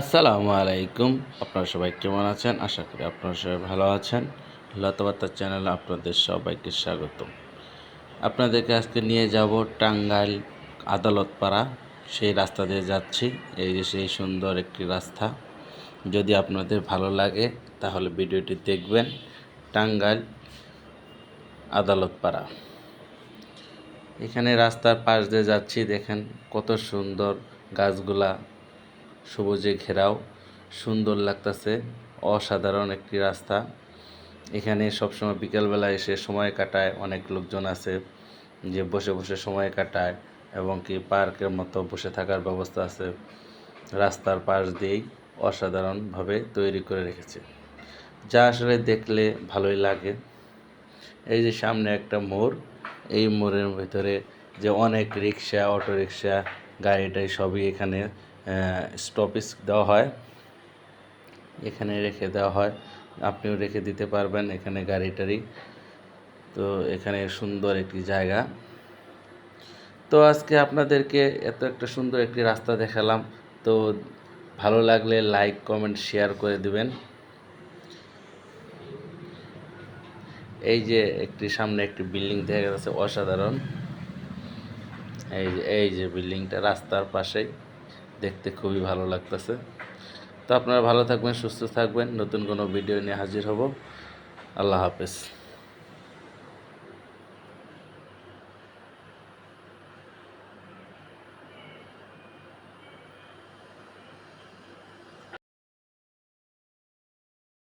আসসালামু আলাইকুম। আপনারা সবাই কেমন আছেন? আশা করি আপনারা সবাই ভালো আছেন। লতাবার্তা চ্যানেলে আপনাদের সবাইকে স্বাগত আপনাদেরকে আজকে নিয়ে যাব টাঙ্গাইল আদালত পাড়া সেই রাস্তা দিয়ে যাচ্ছি। এই যে সেই সুন্দর একটি রাস্তা। যদি আপনাদের ভালো লাগে, তাহলে ভিডিওটি দেখবেন। টাঙ্গাইল আদালতপাড়া। এখানে রাস্তার পাশ দিয়ে যাচ্ছি। দেখেন কত সুন্দর গাছগুলা। সবুজে ঘেরাও, সুন্দর লাগতেছে, অসাধারণ একটি রাস্তা। এখানে সবসময় বিকেলবেলা এসে সময় কাটায় অনেক লোকজন আছে, যে বসে বসে সময় কাটায় এবং কি পার্কের মতো বসে থাকার ব্যবস্থা আছে। রাস্তার পাশ দিয়েই অসাধারণভাবে তৈরি করে রেখেছে। যা আসলে দেখলে ভালোই লাগে। এই যে সামনে একটা মোড়, এই মোড়ের ভিতরে যে অনেক রিক্সা অটো রিক্সা গাড়িটাই সবই এখানে স্টপেজ দেওয়া হয়। এখানে রেখে দেওয়া হয়। আপনিও রেখে দিতে পারবেন এখানে গাড়িটারি তো এখানে সুন্দর একটি জায়গা। তো আজকে আপনাদেরকে এত একটা সুন্দর একটি রাস্তা দেখালাম। তো ভালো লাগলে লাইক কমেন্ট শেয়ার করে দিবেন। এই যে একটি সামনে একটি বিল্ডিং দেখা যাচ্ছে, অসাধারণ। এই যে এই যে বিল্ডিংটা রাস্তার পাশেই। দেখতে খুবই ভালো লাগতেছে। তো আপনারা ভালো থাকবেন, সুস্থ থাকবেন। নতুন কোনো ভিডিও নিয়ে হাজির হব। আল্লাহ হাফেজ।